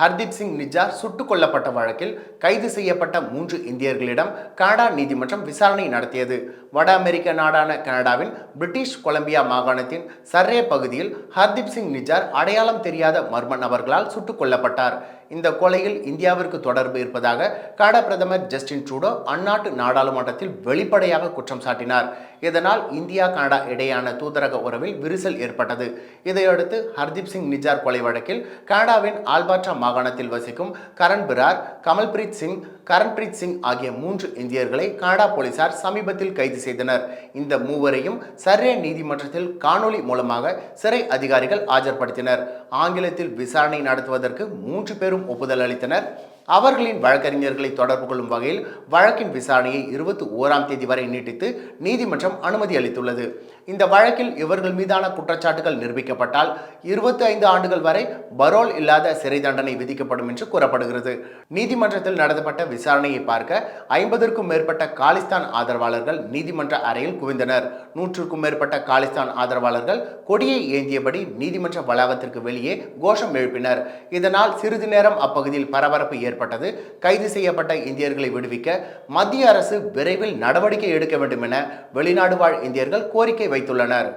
ஹர்தீப் சிங் நிஜார் சுட்டுக் கொல்லப்பட்ட வழக்கில் கைது செய்யப்பட்ட மூன்று இந்தியர்களிடம் கனடா நீதிமன்றம் விசாரணை நடத்தியது. வட அமெரிக்க நாடான கனடாவின் பிரிட்டிஷ் கொலம்பியா மாகாணத்தின் சர்ரே பகுதியில் ஹர்தீப் சிங் நிஜார் அடையாளம் தெரியாத மர்ம நபர்களால் சுட்டுக் கொல்லப்பட்டார். இந்த கொலையில் இந்தியாவிற்கு தொடர்பு இருப்பதாக கனடா பிரதமர் ஜஸ்டின் ட்ரூடோ அந்நாட்டு நாடாளுமன்றத்தில் வெளிப்படையாக குற்றம் சாட்டினார். இதனால் இந்தியா கனடா இடையேயான தூதரக உறவில் விரிசல் ஏற்பட்டது. இதையடுத்து ஹர்தீப் சிங் நிஜார் கொலை வழக்கில் கனடாவின் ஆல்பாட்ரா மாகாணத்தில் வசிக்கும் கரண் பிரார் கமல்பிரீத் சிங் கரண்பிரீத் சிங் ஆகிய மூன்று இந்தியர்களை கனடா போலீசார் சமீபத்தில் கைது செய்தனர். இந்த மூவரையும் சர்ரே நீதிமன்றத்தில் காணொளி மூலமாக சிறை அதிகாரிகள் ஆஜர்படுத்தினர். ஆங்கிலத்தில் விசாரணை நடத்துவதற்கு மூன்று பேரும் ஒப்புதல் அளித்தனர். அவர்களின் வழக்கறிஞர்களை தொடர்பு கொள்ளும் வகையில் வழக்கின் விசாரணையை இருபத்தி ஓராம் தேதி வரை நீட்டித்து நீதிமன்றம் அனுமதி அளித்துள்ளது. இந்த வழக்கில் இவர்கள் மீதான குற்றச்சாட்டுகள் நிரூபிக்கப்பட்டால் இருபத்தி ஐந்து ஆண்டுகள் வரை பரோல் இல்லாத சிறை தண்டனை விதிக்கப்படும் என்று கூறப்படுகிறது. நீதிமன்றத்தில் நடத்தப்பட்ட விசாரணையை பார்க்க ஐம்பதற்கும் மேற்பட்ட காலிஸ்தான் ஆதரவாளர்கள் நீதிமன்ற அறையில் குவிந்தனர். நூற்றுக்கும் மேற்பட்ட காலிஸ்தான் ஆதரவாளர்கள் கொடியை ஏந்தியபடி நீதிமன்ற வளாகத்திற்கு வெளியே கோஷம் எழுப்பினர். இதனால் சிறிது நேரம் அப்பகுதியில் பரபரப்பு ஏற்பட்டது. ஏற்பட்டது கைது செய்யப்பட்ட இந்தியர்களை விடுவிக்க மத்திய அரசு விரைவில் நடவடிக்கை எடுக்க வேண்டும் என வெளிநாடு வாழ் இந்தியர்கள் கோரிக்கை வைத்துள்ளனர்.